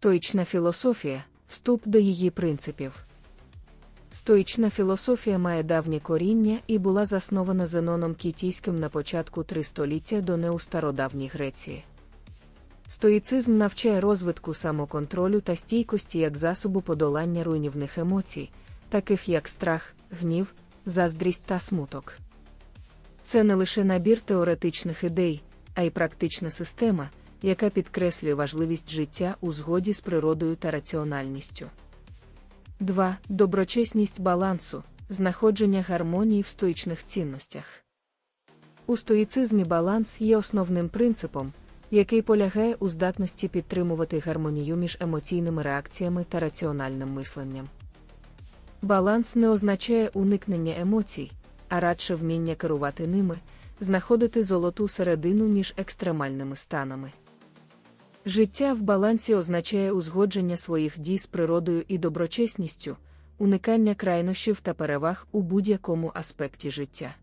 Стоїчна філософія вступ до її принципів. Стоїчна філософія має давнє коріння і була заснована Зеноном Кітійським на початку три століття до неу стародавній Греції. Стоїцизм навчає розвитку самоконтролю та стійкості як засобу подолання руйнівних емоцій, таких як страх, гнів, заздрість та смуток. Це не лише набір теоретичних ідей, а й практична система, яка підкреслює важливість життя у згоді з природою та раціональністю. 2. Доброчесність балансу, знаходження гармонії в стоїчних цінностях. У стоїцизмі баланс є основним принципом, який полягає у здатності підтримувати гармонію між емоційними реакціями та раціональним мисленням. Баланс не означає уникнення емоцій, а радше вміння керувати ними, знаходити золоту середину між екстремальними станами. Життя в балансі означає узгодження своїх дій з природою і доброчесністю, уникання крайнощів та переваг у будь-якому аспекті життя.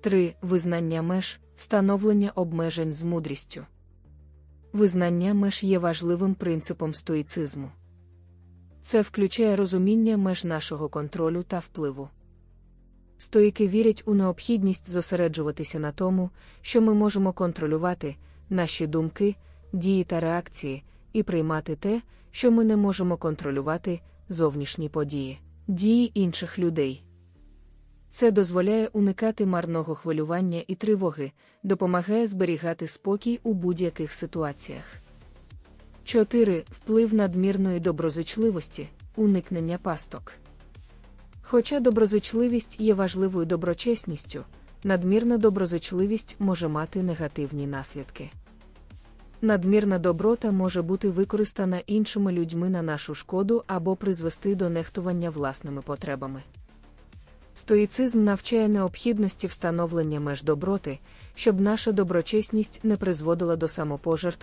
3. Визнання меж, встановлення обмежень з мудрістю. Визнання меж є важливим принципом стоїцизму. Це включає розуміння меж нашого контролю та впливу. Стоїки вірять у необхідність зосереджуватися на тому, що ми можемо контролювати наші думки, дії та реакції, і приймати те, що ми не можемо контролювати зовнішні події, дії інших людей. Це дозволяє уникати марного хвилювання і тривоги, допомагає зберігати спокій у будь-яких ситуаціях. 4. Вплив надмірної доброзичливості, уникнення пасток. Хоча доброзичливість є важливою доброчесністю, надмірна доброзичливість може мати негативні наслідки. Надмірна доброта може бути використана іншими людьми на нашу шкоду або призвести до нехтування власними потребами. Стоїцизм навчає необхідності встановлення меж доброти, щоб наша доброчесність не призводила до самопожертв